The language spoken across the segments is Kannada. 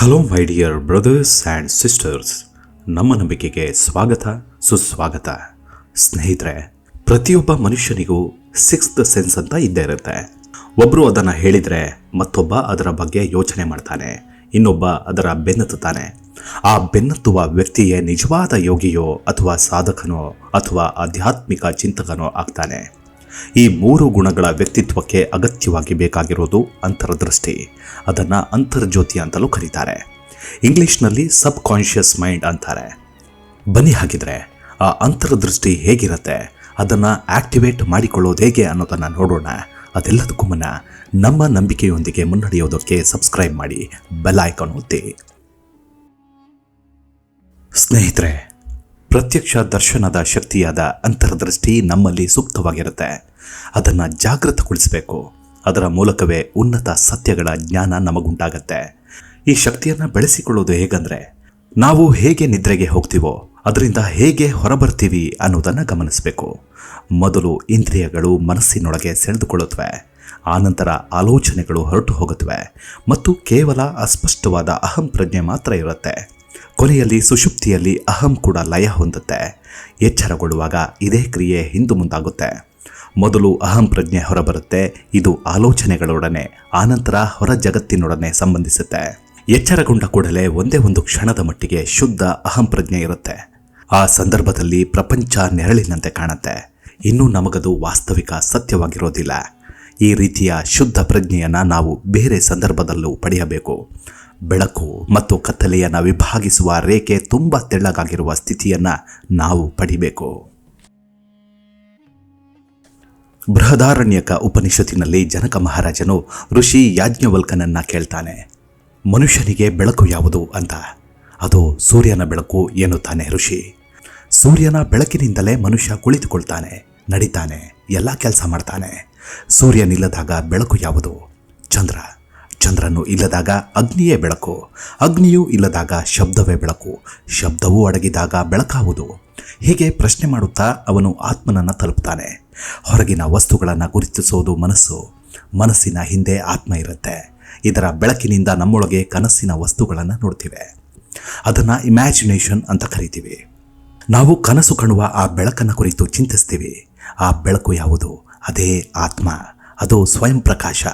Hello my dear brothers and sisters ನಮ್ಮ ನಂಬಿಕೆಗೆ ಸ್ವಾಗತ, ಸುಸ್ವಾಗತ. ಸ್ನೇಹಿತರೆ, ಪ್ರತಿಯೊಬ್ಬ ಮನುಷ್ಯನಿಗೂ ಸಿಕ್ಸ್ತ್ ಸೆನ್ಸ್ ಅಂತ ಇದ್ದೇ ಇರುತ್ತೆ. ಒಬ್ಬರು ಅದನ್ನು ಹೇಳಿದರೆ ಮತ್ತೊಬ್ಬ ಅದರ ಬಗ್ಗೆ ಯೋಚನೆ ಮಾಡ್ತಾನೆ. ಇನ್ನೊಬ್ಬ ಅದರ ಬೆನ್ನತ್ತುತ್ತಾನೆ. ಆ ಬೆನ್ನತ್ತುವ ವ್ಯಕ್ತಿಯೇ ನಿಜವಾದ ಯೋಗಿಯೋ ಅಥವಾ ಸಾಧಕನೋ ಅಥವಾ ಆಧ್ಯಾತ್ಮಿಕ ಚಿಂತಕನೋ ಆಗ್ತಾನೆ. ಈ ಮೂರು ಗುಣಗಳ ವ್ಯಕ್ತಿತ್ವಕ್ಕೆ ಅಗತ್ಯವಾಗಿ ಬೇಕಾಗಿರೋದು ಅಂತರ್ದೃಷ್ಟಿ. ಅದನ್ನು ಅಂತರ್ಜ್ಯೋತಿ ಅಂತಲೂ ಕರೀತಾರೆ. ಇಂಗ್ಲಿಷ್ನಲ್ಲಿ ಸಬ್ ಕಾನ್ಷಿಯಸ್ ಮೈಂಡ್ ಅಂತಾರೆ. ಬನ್ನಿ ಹಾಗಿದ್ರೆ, ಆ ಅಂತರ್ದೃಷ್ಟಿ ಹೇಗಿರುತ್ತೆ? ಅದನ್ನು ಆಕ್ಟಿವೇಟ್ ಮಾಡಿಕೊಳ್ಳೋದು ಹೇಗೆ ಅನ್ನೋದನ್ನು ನೋಡೋಣ. ಅದೆಲ್ಲದಕ್ಕೂ ಮುನ್ನ ನಮ್ಮ ನಂಬಿಕೆಯೊಂದಿಗೆ ಮುನ್ನಡೆಯೋದಕ್ಕೆ ಸಬ್ಸ್ಕ್ರೈಬ್ ಮಾಡಿ, ಬೆಲ್ ಐಕಾನ್ ಒತ್ತಿ. ಸ್ನೇಹಿತರೆ, ಪ್ರತ್ಯಕ್ಷ ದರ್ಶನದ ಶಕ್ತಿಯಾದ ಅಂತರ್ದೃಷ್ಟಿ ನಮ್ಮಲ್ಲಿ ಸೂಕ್ತವಾಗಿರುತ್ತೆ. ಅದನ್ನು ಜಾಗೃತಗೊಳಿಸಬೇಕು. ಅದರ ಮೂಲಕವೇ ಉನ್ನತ ಸತ್ಯಗಳ ಜ್ಞಾನ ನಮಗುಂಟಾಗತ್ತೆ. ಈ ಶಕ್ತಿಯನ್ನು ಬೆಳೆಸಿಕೊಳ್ಳೋದು ಹೇಗಂದರೆ, ನಾವು ಹೇಗೆ ನಿದ್ರೆಗೆ ಹೋಗ್ತೀವೋ, ಅದರಿಂದ ಹೇಗೆ ಹೊರಬರ್ತೀವಿ ಅನ್ನೋದನ್ನು ಗಮನಿಸಬೇಕು. ಮೊದಲು ಇಂದ್ರಿಯಗಳು ಮನಸ್ಸಿನೊಳಗೆ ಸೆಳೆದುಕೊಳ್ಳುತ್ತವೆ ಆನಂತರ ಆಲೋಚನೆಗಳು ಹೊರಟು ಹೋಗುತ್ತವೆ ಮತ್ತು ಕೇವಲ ಅಸ್ಪಷ್ಟವಾದ ಅಹಂ ಪ್ರಜ್ಞೆ ಮಾತ್ರ ಇರುತ್ತೆ. ಕೊನೆಯಲ್ಲಿ ಸುಷುಪ್ತಿಯಲ್ಲಿ ಅಹಂ ಕೂಡ ಲಯ ಹೊಂದುತ್ತೆ. ಎಚ್ಚರಗೊಳ್ಳುವಾಗ ಇದೇ ಕ್ರಿಯೆ ಹಿಂದು ಮುಂದಾಗುತ್ತೆ. ಮೊದಲು ಅಹಂ ಪ್ರಜ್ಞೆ ಹೊರಬರುತ್ತೆ, ಇದು ಆಲೋಚನೆಗಳೊಡನೆ, ಆನಂತರ ಹೊರ ಜಗತ್ತಿನೊಡನೆ ಸಂಬಂಧಿಸುತ್ತೆ. ಎಚ್ಚರಗೊಂಡ ಕೂಡಲೇ ಒಂದೇ ಒಂದು ಕ್ಷಣದ ಮಟ್ಟಿಗೆ ಶುದ್ಧ ಅಹಂ ಪ್ರಜ್ಞೆ ಇರುತ್ತೆ. ಆ ಸಂದರ್ಭದಲ್ಲಿ ಪ್ರಪಂಚ ನೆರಳಿನಂತೆ ಕಾಣುತ್ತೆ. ಇನ್ನೂ ನಮಗದು ವಾಸ್ತವಿಕ ಸತ್ಯವಾಗಿರೋದಿಲ್ಲ. ಈ ರೀತಿಯ ಶುದ್ಧ ಪ್ರಜ್ಞೆಯನ್ನು ನಾವು ಬೇರೆ ಸಂದರ್ಭದಲ್ಲೂ ಪಡೆಯಬೇಕು. ಬೆಳಕು ಮತ್ತು ಕತ್ತಲೆಯನ್ನು ವಿಭಾಗಿಸುವ ರೇಖೆ ತುಂಬ ತೆಳ್ಳಗಾಗಿರುವ ಸ್ಥಿತಿಯನ್ನು ನಾವು ಪಡಿಬೇಕು. ಬೃಹದಾರಣ್ಯಕ ಉಪನಿಷತ್ತಿನಲ್ಲಿ ಜನಕ ಮಹಾರಾಜನು ಋಷಿ ಯಾಜ್ಞವಲ್ಕನನ್ನ ಕೇಳ್ತಾನೆ, ಮನುಷ್ಯನಿಗೆ ಬೆಳಕು ಯಾವುದು? ಅಂತ. ಅದು ಸೂರ್ಯನ ಬೆಳಕು ಎನ್ನುತ್ತಾನೆ ಋಷಿ. ಸೂರ್ಯನ ಬೆಳಕಿನಿಂದಲೇ ಮನುಷ್ಯ ಕುಳಿತುಕೊಳ್ತಾನೆ, ನಡೀತಾನೆ, ಎಲ್ಲ ಕೆಲಸ ಮಾಡ್ತಾನೆ. ಸೂರ್ಯನಿಲ್ಲದಾಗ ಬೆಳಕು ಯಾವುದು? ಚಂದ್ರ. ಚಂದ್ರನು ಇಲ್ಲದಾಗ ಅಗ್ನಿಯೇ ಬೆಳಕು. ಅಗ್ನಿಯೂ ಇಲ್ಲದಾಗ ಶಬ್ದವೇ ಬೆಳಕು. ಶಬ್ದವೂ ಅಡಗಿದಾಗ ಬೆಳಕಾವುದು. ಹೀಗೆ ಪ್ರಶ್ನೆ ಮಾಡುತ್ತಾ ಅವನು ಆತ್ಮನನ್ನು ತಲುಪ್ತಾನೆ. ಹೊರಗಿನ ವಸ್ತುಗಳನ್ನು ಗುರುತಿಸೋದು ಮನಸ್ಸು. ಮನಸ್ಸಿನ ಹಿಂದೆ ಆತ್ಮ ಇರುತ್ತೆ. ಇದರ ಬೆಳಕಿನಿಂದ ನಮ್ಮೊಳಗೆ ಕನಸಿನ ವಸ್ತುಗಳನ್ನು ನೋಡ್ತೀವಿ. ಅದನ್ನು ಇಮ್ಯಾಜಿನೇಷನ್ ಅಂತ ಕರಿತೀವಿ. ನಾವು ಕನಸು ಕಾಣುವ ಆ ಬೆಳಕನ್ನು ಕುರಿತು ಚಿಂತಿಸ್ತೀವಿ. ಆ ಬೆಳಕು ಯಾವುದು? ಅದೇ ಆತ್ಮ. ಅದು ಸ್ವಯಂ ಪ್ರಕಾಶ.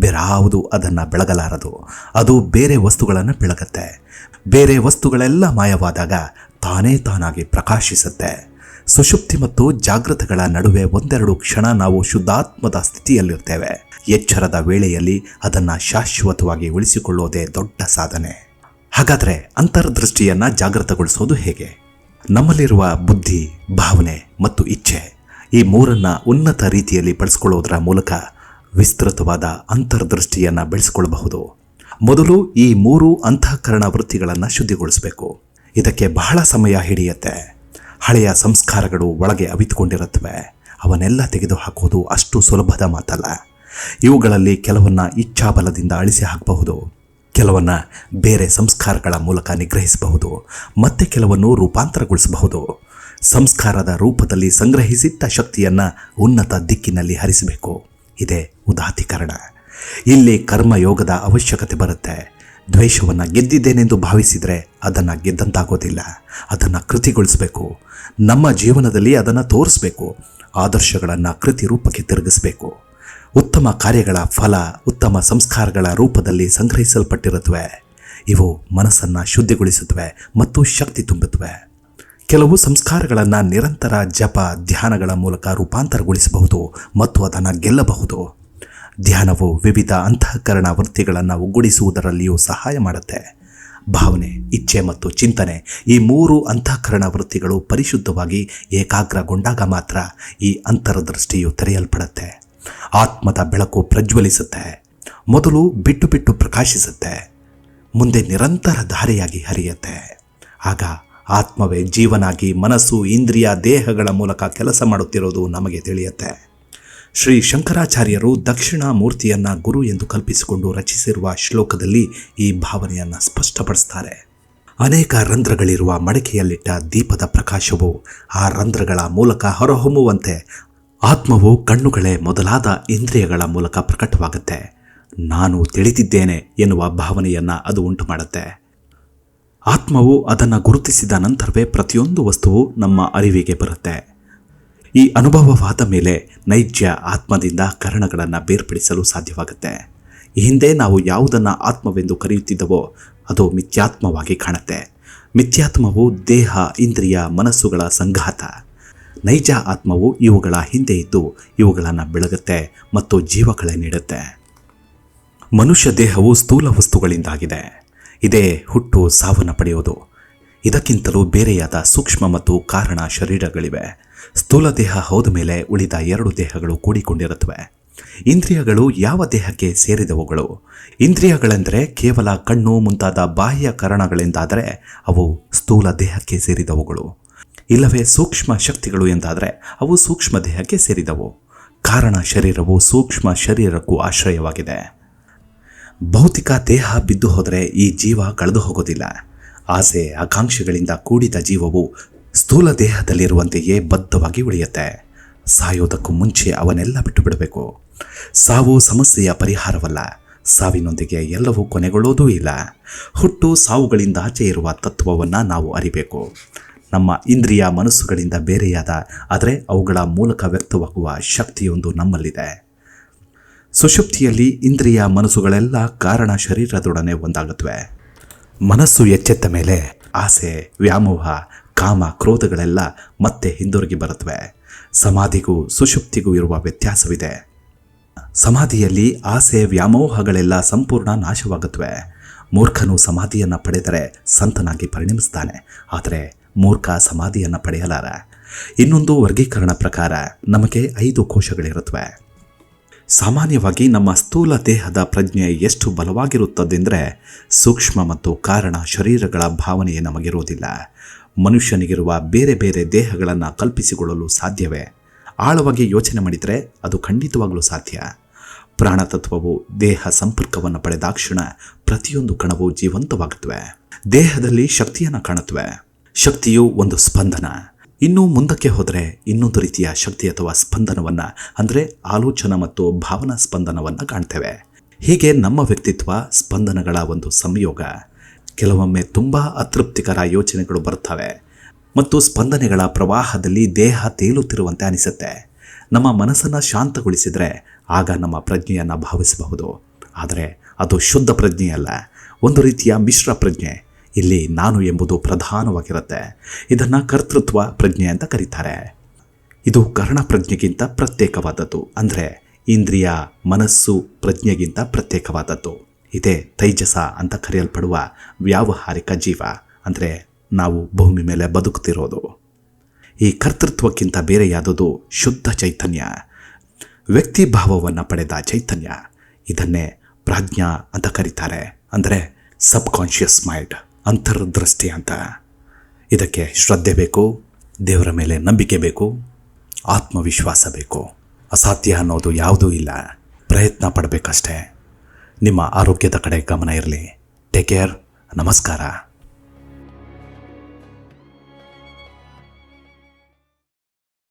ಬೇರಾವುದು ಅದನ್ನು ಬೆಳಗಲಾರದು. ಅದು ಬೇರೆ ವಸ್ತುಗಳನ್ನು ಬೆಳಗತ್ತೆ. ಬೇರೆ ವಸ್ತುಗಳೆಲ್ಲ ಮಾಯವಾದಾಗ ತಾನೇ ತಾನಾಗಿ ಪ್ರಕಾಶಿಸುತ್ತೆ. ಸುಷುಪ್ತಿ ಮತ್ತು ಜಾಗೃತಗಳ ನಡುವೆ ಒಂದೆರಡು ಕ್ಷಣ ನಾವು ಶುದ್ಧಾತ್ಮದ ಸ್ಥಿತಿಯಲ್ಲಿರ್ತೇವೆ. ಎಚ್ಚರದ ವೇಳೆಯಲ್ಲಿ ಅದನ್ನು ಶಾಶ್ವತವಾಗಿ ಉಳಿಸಿಕೊಳ್ಳೋದೇ ದೊಡ್ಡ ಸಾಧನೆ. ಹಾಗಾದರೆ ಅಂತರ್ದೃಷ್ಟಿಯನ್ನು ಜಾಗೃತಗೊಳಿಸೋದು ಹೇಗೆ? ನಮ್ಮಲ್ಲಿರುವ ಬುದ್ಧಿ, ಭಾವನೆ ಮತ್ತು ಇಚ್ಛೆ ಈ ಮೂರನ್ನ ಉನ್ನತ ರೀತಿಯಲ್ಲಿ ಬಳಸ್ಕೊಳ್ಳೋದರ ಮೂಲಕ ವಿಸ್ತೃತವಾದ ಅಂತರ್ದೃಷ್ಟಿಯನ್ನು ಬೆಳೆಸಿಕೊಳ್ಳಬಹುದು ಮೊದಲು ಈ ಮೂರು ಅಂತಃಕರಣ ವೃತ್ತಿಗಳನ್ನು ಶುದ್ಧಿಗೊಳಿಸಬೇಕು. ಇದಕ್ಕೆ ಬಹಳ ಸಮಯ ಹಿಡಿಯುತ್ತೆ. ಹಳೆಯ ಸಂಸ್ಕಾರಗಳು ಒಳಗೆ ಅವಿತುಕೊಂಡಿರುತ್ತವೆ. ಅವನ್ನೆಲ್ಲ ತೆಗೆದುಹಾಕೋದು ಅಷ್ಟು ಸುಲಭದ ಮಾತಲ್ಲ. ಇವುಗಳಲ್ಲಿ ಕೆಲವನ್ನ ಇಚ್ಛಾಬಲದಿಂದ ಅಳಿಸಿ ಹಾಕಬಹುದು. ಕೆಲವನ್ನ ಬೇರೆ ಸಂಸ್ಕಾರಗಳ ಮೂಲಕ ನಿಗ್ರಹಿಸಬಹುದು. ಮತ್ತೆ ಕೆಲವನ್ನು ರೂಪಾಂತರಗೊಳಿಸಬಹುದು. ಸಂಸ್ಕಾರದ ರೂಪದಲ್ಲಿ ಸಂಗ್ರಹಿಸಿದ್ದ ಶಕ್ತಿಯನ್ನು ಉನ್ನತ ದಿಕ್ಕಿನಲ್ಲಿ ಹರಿಸಬೇಕು. ಇದೇ ಉದಾತೀಕರಣ. ಇಲ್ಲಿ ಕರ್ಮಯೋಗದ ಅವಶ್ಯಕತೆ ಬರುತ್ತೆ. ದ್ವೇಷವನ್ನು ಗೆದ್ದಿದ್ದೇನೆಂದು ಭಾವಿಸಿದರೆ ಅದನ್ನು ಗೆದ್ದಂತಾಗೋದಿಲ್ಲ. ಅದನ್ನು ಕೃತಿಗೊಳಿಸಬೇಕು. ನಮ್ಮ ಜೀವನದಲ್ಲಿ ಅದನ್ನು ತೋರಿಸಬೇಕು. ಆದರ್ಶಗಳನ್ನು ಕೃತಿ ರೂಪಕ್ಕೆ ತಿರುಗಿಸಬೇಕು. ಉತ್ತಮ ಕಾರ್ಯಗಳ ಫಲ, ಉತ್ತಮ ಸಂಸ್ಕಾರಗಳ ರೂಪದಲ್ಲಿ ಸಂಗ್ರಹಿಸಲ್ಪಟ್ಟಿರುತ್ತವೆ ಇವು ಮನಸ್ಸನ್ನು ಶುದ್ಧಿಗೊಳಿಸುತ್ತವೆ ಮತ್ತು ಶಕ್ತಿ ತುಂಬುತ್ತವೆ ಕೆಲವು ಸಂಸ್ಕಾರಗಳನ್ನು ನಿರಂತರ ಜಪ ಧ್ಯಾನಗಳ ಮೂಲಕ ರೂಪಾಂತರಗೊಳಿಸಬಹುದು ಮತ್ತು ಅದನ್ನು ಗೆಲ್ಲಬಹುದು. ಧ್ಯಾನವು ವಿವಿಧ ಅಂತಃಕರಣ ವೃತ್ತಿಗಳನ್ನು ಒಗ್ಗೂಡಿಸುವುದರಲ್ಲಿಯೂ ಸಹಾಯ ಮಾಡುತ್ತೆ. ಭಾವನೆ, ಇಚ್ಛೆ ಮತ್ತು ಚಿಂತನೆ ಈ ಮೂರು ಅಂತಃಕರಣ ವೃತ್ತಿಗಳು ಪರಿಶುದ್ಧವಾಗಿ ಏಕಾಗ್ರಗೊಂಡಾಗ ಮಾತ್ರ ಈ ಅಂತರದೃಷ್ಟಿಯು ತೆರೆಯಲ್ಪಡುತ್ತೆ. ಆತ್ಮದ ಬೆಳಕು ಪ್ರಜ್ವಲಿಸುತ್ತೆ. ಮೊದಲು ಬಿಟ್ಟು ಬಿಟ್ಟು ಪ್ರಕಾಶಿಸುತ್ತೆ. ಮುಂದೆ ನಿರಂತರ ಧಾರೆಯಾಗಿ ಹರಿಯುತ್ತೆ. ಆಗ ಆತ್ಮವೇ ಜೀವನಾಗಿ ಮನಸ್ಸು, ಇಂದ್ರಿಯ, ದೇಹಗಳ ಮೂಲಕ ಕೆಲಸ ಮಾಡುತ್ತಿರೋದು ನಮಗೆ ತಿಳಿಯುತ್ತೆ. ಶ್ರೀ ಶಂಕರಾಚಾರ್ಯರು ದಕ್ಷಿಣ ಮೂರ್ತಿಯನ್ನ ಗುರು ಎಂದು ಕಲ್ಪಿಸಿಕೊಂಡು ರಚಿಸಿರುವ ಶ್ಲೋಕದಲ್ಲಿ ಈ ಭಾವನೆಯನ್ನು ಸ್ಪಷ್ಟಪಡಿಸ್ತಾರೆ. ಅನೇಕ ರಂಧ್ರಗಳಿರುವ ಮಡಿಕೆಯಲ್ಲಿಟ್ಟ ದೀಪದ ಪ್ರಕಾಶವು ಆ ರಂಧ್ರಗಳ ಮೂಲಕ ಹೊರಹೊಮ್ಮುವಂತೆ ಆತ್ಮವು ಕಣ್ಣುಗಳೇ ಮೊದಲಾದ ಇಂದ್ರಿಯಗಳ ಮೂಲಕ ಪ್ರಕಟವಾಗುತ್ತೆ. ನಾನು ತಿಳಿದಿದ್ದೇನೆ ಎನ್ನುವ ಭಾವನೆಯನ್ನು ಅದು ಉಂಟು ಮಾಡುತ್ತೆ ಆತ್ಮವು ಅದನ್ನು ಗುರುತಿಸಿದ ನಂತರವೇ ಪ್ರತಿಯೊಂದು ವಸ್ತುವು ನಮ್ಮ ಅರಿವಿಗೆ ಬರುತ್ತೆ. ಈ ಅನುಭವವಾದ ಮೇಲೆ ನೈಜ ಆತ್ಮದಿಂದ ಕರಣಗಳನ್ನು ಬೇರ್ಪಡಿಸಲು ಸಾಧ್ಯವಾಗುತ್ತೆ. ಈ ಹಿಂದೆ ನಾವು ಯಾವುದನ್ನು ಆತ್ಮವೆಂದು ಕರೆಯುತ್ತಿದ್ದವೋ ಅದು ಮಿಥ್ಯಾತ್ಮವಾಗಿ ಕಾಣುತ್ತೆ. ಮಿಥ್ಯಾತ್ಮವು ದೇಹ, ಇಂದ್ರಿಯ, ಮನಸ್ಸುಗಳ ಸಂಘಾತ. ನೈಜ ಆತ್ಮವು ಇವುಗಳ ಹಿಂದೆ ಇದ್ದು ಇವುಗಳನ್ನು ಬೆಳಗುತ್ತೆ ಮತ್ತು ಜೀವಕಳೆ ನೀಡುತ್ತೆ. ಮನುಷ್ಯ ದೇಹವು ಸ್ಥೂಲ ವಸ್ತುಗಳಿಂದಾಗಿದೆ. ಇದೇ ಹುಟ್ಟು ಸಾವನ್ನ ಪಡೆಯೋದು. ಇದಕ್ಕಿಂತಲೂ ಬೇರೆಯಾದ ಸೂಕ್ಷ್ಮ ಮತ್ತು ಕಾರಣ ಶರೀರಗಳಿವೆ. ಸ್ಥೂಲ ದೇಹ ಹೋದ ಮೇಲೆ ಉಳಿದ ಎರಡು ದೇಹಗಳು ಕೂಡಿಕೊಂಡಿರುತ್ತವೆ. ಇಂದ್ರಿಯಗಳು ಯಾವ ದೇಹಕ್ಕೆ ಸೇರಿದವುಗಳು? ಇಂದ್ರಿಯಗಳೆಂದರೆ ಕೇವಲ ಕಣ್ಣು ಮುಂತಾದ ಬಾಹ್ಯ ಕಾರಣಗಳೆಂದಾದರೆ ಅವು ಸ್ಥೂಲ ದೇಹಕ್ಕೆ ಸೇರಿದವುಗಳು. ಇಲ್ಲವೇ ಸೂಕ್ಷ್ಮ ಶಕ್ತಿಗಳು ಎಂದಾದರೆ ಅವು ಸೂಕ್ಷ್ಮ ದೇಹಕ್ಕೆ ಸೇರಿದವು. ಕಾರಣ ಶರೀರವು ಸೂಕ್ಷ್ಮ ಶರೀರಕ್ಕೂ ಆಶ್ರಯವಾಗಿದೆ. ಭೌತಿಕ ದೇಹ ಬಿದ್ದು ಹೋದರೆ ಈ ಜೀವ ಕಳೆದು ಹೋಗೋದಿಲ್ಲ. ಆಸೆ, ಆಕಾಂಕ್ಷೆಗಳಿಂದ ಕೂಡಿದ ಜೀವವು ಸ್ಥೂಲ ದೇಹದಲ್ಲಿರುವಂತೆಯೇ ಬದ್ಧವಾಗಿ ಉಳಿಯುತ್ತೆ. ಸಾಯೋದಕ್ಕೂ ಮುಂಚೆ ಅವನ್ನೆಲ್ಲ ಬಿಟ್ಟು ಬಿಡಬೇಕು ಸಾವು ಸಮಸ್ಯೆಯ ಪರಿಹಾರವಲ್ಲ. ಸಾವಿನೊಂದಿಗೆ ಎಲ್ಲವೂ ಕೊನೆಗೊಳ್ಳೋದೂ ಇಲ್ಲ. ಹುಟ್ಟು ಸಾವುಗಳಿಂದ ಆಚೆ ಇರುವ ತತ್ವವನ್ನು ನಾವು ಅರಿಬೇಕು. ನಮ್ಮ ಇಂದ್ರಿಯ ಮನಸ್ಸುಗಳಿಂದ ಬೇರೆಯಾದ, ಆದರೆ ಅವುಗಳ ಮೂಲಕ ವ್ಯಕ್ತವಾಗುವ ಶಕ್ತಿಯೊಂದು ನಮ್ಮಲ್ಲಿದೆ. ಸುಷುಪ್ತಿಯಲ್ಲಿ ಇಂದ್ರಿಯ ಮನಸ್ಸುಗಳೆಲ್ಲ ಕಾರಣ ಶರೀರದೊಡನೆ ಒಂದಾಗುತ್ತವೆ. ಮನಸ್ಸು ಎಚ್ಚೆತ್ತ ಮೇಲೆ ಆಸೆ, ವ್ಯಾಮೋಹ, ಕಾಮ, ಕ್ರೋಧಗಳೆಲ್ಲ ಮತ್ತೆ ಹಿಂದಿರುಗಿ ಬರುತ್ತವೆ. ಸಮಾಧಿಗೂ ಸುಷುಪ್ತಿಗೂ ಇರುವ ವ್ಯತ್ಯಾಸವಿದೆ. ಸಮಾಧಿಯಲ್ಲಿ ಆಸೆ, ವ್ಯಾಮೋಹಗಳೆಲ್ಲ ಸಂಪೂರ್ಣ ನಾಶವಾಗುತ್ತವೆ. ಮೂರ್ಖನು ಸಮಾಧಿಯನ್ನು ಪಡೆದರೆ ಸಂತನಾಗಿ ಪರಿಣಮಿಸ್ತಾನೆ. ಆದರೆ ಮೂರ್ಖ ಸಮಾಧಿಯನ್ನು ಪಡೆಯಲಾರ. ಇನ್ನೊಂದು ವರ್ಗೀಕರಣ ಪ್ರಕಾರ ನಮಗೆ ಐದು ಕೋಶಗಳಿರುತ್ತವೆ. ಸಾಮಾನ್ಯವಾಗಿ ನಮ್ಮ ಸ್ಥೂಲ ದೇಹದ ಪ್ರಜ್ಞೆ ಎಷ್ಟು ಬಲವಾಗಿರುತ್ತದೆಂದರೆ ಸೂಕ್ಷ್ಮ ಮತ್ತು ಕಾರಣ ಶರೀರಗಳ ಭಾವನೆಯೇ ನಮಗಿರುವುದಿಲ್ಲ. ಮನುಷ್ಯನಿಗಿರುವ ಬೇರೆ ಬೇರೆ ದೇಹಗಳನ್ನು ಕಲ್ಪಿಸಿಕೊಳ್ಳಲು ಸಾಧ್ಯವೇ? ಆಳವಾಗಿ ಯೋಚನೆ ಮಾಡಿದರೆ ಅದು ಖಂಡಿತವಾಗಲೂ ಸಾಧ್ಯ. ಪ್ರಾಣತತ್ವವು ದೇಹ ಸಂಪರ್ಕವನ್ನು ಪಡೆದಾಕ್ಷಣ ಪ್ರತಿಯೊಂದು ಕಣವು ಜೀವಂತವಾಗುತ್ತವೆ. ದೇಹದಲ್ಲಿ ಶಕ್ತಿಯನ್ನು ಕಾಣುತ್ತವೆ. ಶಕ್ತಿಯು ಒಂದು ಸ್ಪಂದನ. ಇನ್ನು ಮುಂದಕ್ಕೆ ಹೋದರೆ ಇನ್ನೊಂದು ರೀತಿಯ ಶಕ್ತಿ ಅಥವಾ ಸ್ಪಂದನವನ್ನು, ಅಂದರೆ ಆಲೋಚನಾ ಮತ್ತು ಭಾವನಾ ಸ್ಪಂದನವನ್ನು ಕಾಣ್ತೇವೆ. ಹೀಗೆ ನಮ್ಮ ವ್ಯಕ್ತಿತ್ವ, ಸ್ಪಂದನಗಳ ಒಂದು ಸಂಯೋಗ. ಕೆಲವೊಮ್ಮೆ ತುಂಬ ಅತೃಪ್ತಿಕರ ಯೋಚನೆಗಳು ಬರ್ತವೆ ಮತ್ತು ಸ್ಪಂದನೆಗಳ ಪ್ರವಾಹದಲ್ಲಿ ದೇಹ ತೇಲುತ್ತಿರುವಂತೆ ಅನಿಸುತ್ತೆ. ನಮ್ಮ ಮನಸ್ಸನ್ನು ಶಾಂತಗೊಳಿಸಿದರೆ ಆಗ ನಮ್ಮ ಪ್ರಜ್ಞೆಯನ್ನು ಭಾವಿಸಬಹುದು. ಆದರೆ ಅದು ಶುದ್ಧ ಪ್ರಜ್ಞೆಯಲ್ಲ, ಒಂದು ರೀತಿಯ ಮಿಶ್ರ ಪ್ರಜ್ಞೆ. ಇಲ್ಲಿ ನಾನು ಎಂಬುದು ಪ್ರಧಾನವಾಗಿರುತ್ತೆ. ಇದನ್ನು ಕರ್ತೃತ್ವ ಪ್ರಜ್ಞೆ ಅಂತ ಕರೀತಾರೆ. ಇದು ಕರ್ಣ ಪ್ರಜ್ಞೆಗಿಂತ ಪ್ರತ್ಯೇಕವಾದದ್ದು. ಅಂದರೆ ಇಂದ್ರಿಯ, ಮನಸ್ಸು ಪ್ರಜ್ಞೆಗಿಂತ ಪ್ರತ್ಯೇಕವಾದದ್ದು. ಇದೇ ತೈಜಸ ಅಂತ ಕರೆಯಲ್ಪಡುವ ವ್ಯಾವಹಾರಿಕ ಜೀವ. ಅಂದರೆ ನಾವು ಭೂಮಿ ಮೇಲೆ ಬದುಕುತ್ತಿರೋದು ಈ ಕರ್ತೃತ್ವಕ್ಕಿಂತ ಬೇರೆಯಾದದ್ದು ಶುದ್ಧ ಚೈತನ್ಯ. ವ್ಯಕ್ತಿ ಭಾವವನ್ನು ಪಡೆದ ಚೈತನ್ಯ. ಇದನ್ನೇ ಪ್ರಾಜ್ಞಾ ಅಂತ ಕರೀತಾರೆ. ಅಂದರೆ ಸಬ್ಕಾನ್ಷಿಯಸ್ ಮೈಂಡ್. ಅಂತರ್ದೃಷ್ಟಿ ಅಂತ. ಇದಕ್ಕೆ ಶ್ರದ್ಧೆ ಬೇಕು, ದೇವರ ಮೇಲೆ ನಂಬಿಕೆ ಬೇಕು, ಆತ್ಮವಿಶ್ವಾಸ ಬೇಕು. ಅಸಾಧ್ಯ ಅನ್ನೋದು ಯಾವುದೂ ಇಲ್ಲ. ಪ್ರಯತ್ನ ಪಡಬೇಕಷ್ಟೇ. ನಿಮ್ಮ ಆರೋಗ್ಯದ ಕಡೆ ಗಮನ ಇರಲಿ. ಟೇಕ್ ಕೇರ್ ನಮಸ್ಕಾರ.